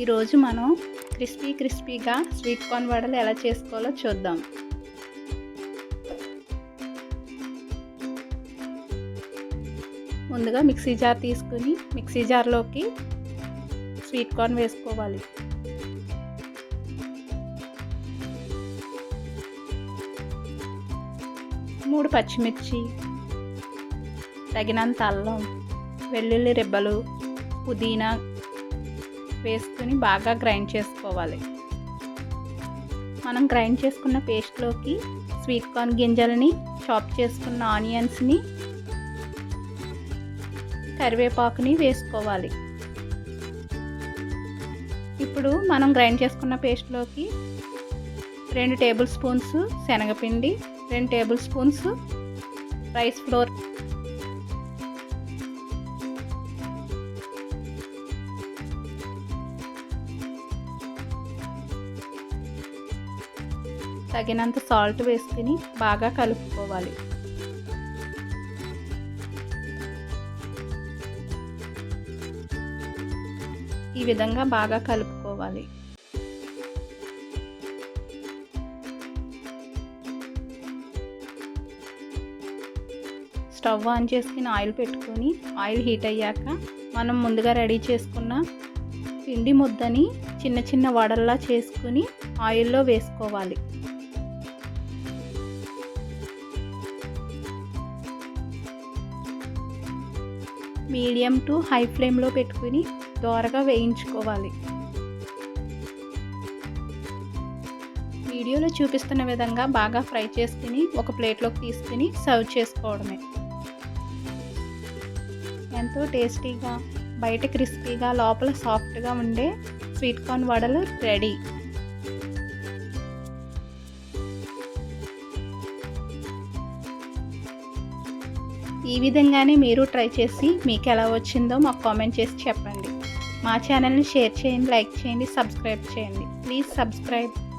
ఈరోజు మనం క్రిస్పీ క్రిస్పీగా స్వీట్ కార్న్ వడలు ఎలా చేసుకోవాలో చూద్దాం. ముందుగా మిక్సీ జార్ తీసుకుని మిక్సీ జార్లోకి స్వీట్ కార్న్ వేసుకోవాలి. మూడు పచ్చిమిర్చి తగినంత అల్లం వెల్లుల్లి రెబ్బలు పుదీనా వేసుకుని బాగా గ్రైండ్ చేసుకోవాలి. మనం గ్రైండ్ చేసుకున్న పేస్ట్లోకి స్వీట్ కార్న్ గింజలని చాప్ చేసుకున్న ఆనియన్స్ని కరివేపాకుని వేసుకోవాలి. ఇప్పుడు మనం గ్రైండ్ చేసుకున్న పేస్ట్లోకి రెండు టేబుల్ స్పూన్స్ శనగపిండి రెండు టేబుల్ స్పూన్స్ రైస్ ఫ్లోర్ తగినంత సాల్ట్ వేసుకుని బాగా కలుపుకోవాలి. ఈ విధంగా బాగా కలుపుకోవాలి. స్టవ్ ఆన్ చేసుకుని ఆయిల్ పెట్టుకొని ఆయిల్ హీట్ అయ్యాక మనం ముందుగా రెడీ చేసుకున్న పిండి ముద్దని చిన్న చిన్న వడల్లా చేసుకుని ఆయిల్లో వేసుకోవాలి. మీడియం టు హై ఫ్లేమ్లో పెట్టుకుని దోరగా వేయించుకోవాలి. వీడియోలో చూపిస్తున్న విధంగా బాగా ఫ్రై చేసుకుని ఒక ప్లేట్లోకి తీసుకుని సర్వ్ చేసుకోవడమే. ఎంతో టేస్టీగా బయట క్రిస్పీగా లోపల సాఫ్ట్గా ఉండే స్వీట్ కార్న్ వడలు రెడీ. ఈ విధంగానే మీరు ట్రై చేసి మీకు ఎలా వచ్చిందో మాకు కామెంట్ చేసి చెప్పండి. మా ఛానల్ని షేర్ చేయండి లైక్ చేయండి సబ్స్క్రైబ్ చేయండి. Please subscribe.